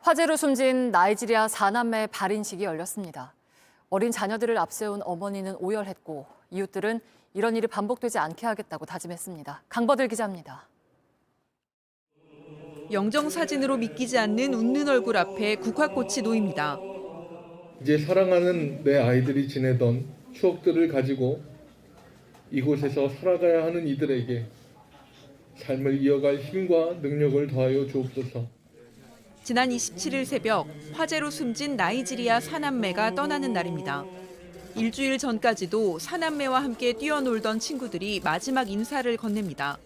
화재로 숨진 나이지리아 사남매 발인식이 열렸습니다. 어린 자녀들을 앞세운 어머니는 오열했고 이웃들은 이런 일이 반복되지 않게 하겠다고 다짐했습니다. 강버들 기자입니다. 영정 사진으로 믿기지 않는 웃는 얼굴 앞에 국화꽃이 놓입니다. 이제 사랑하는 내 아이들이 지내던 추억들을 가지고 이곳에서 살아가야 하는 이들에게 삶을 이어갈 힘과 능력을 더하여 주옵소서. 지난 27일 새벽 화재로 숨진 나이지리아 사남매가 떠나는 날입니다. 일주일 전까지도 사남매와 함께 뛰어놀던 친구들이 마지막 인사를 건넵니다.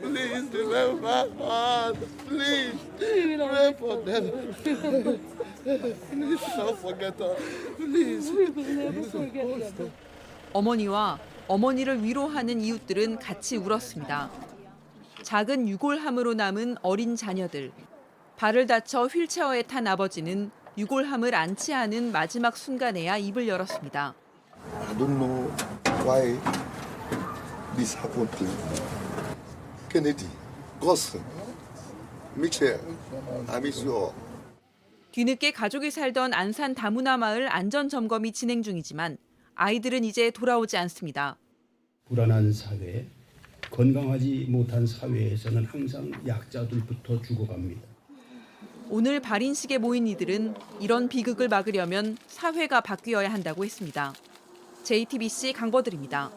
Please remember us. Please pray for them. Please don't forget us. Please. 어머니와 어머니를 위로하는 이웃들은 같이 울었습니다. 작은 유골함으로 남은 어린 자녀들. 발을 다쳐 휠체어에 탄 아버지는 유골함을 안치하는 마지막 순간에야 입을 열었습니다. I don't know why this happened to Kennedy, Gus, Mitchell. I miss you all. 뒤늦게 가족이 살던 안산 다문화 마을 안전 점검이 진행 중이지만 아이들은 이제 돌아오지 않습니다. 불안한 사회, 건강하지 못한 사회에서는 항상 약자들부터 죽어갑니다. 오늘 발인식에 모인 이들은 이런 비극을 막으려면 사회가 바뀌어야 한다고 했습니다. JTBC 강버들입니다.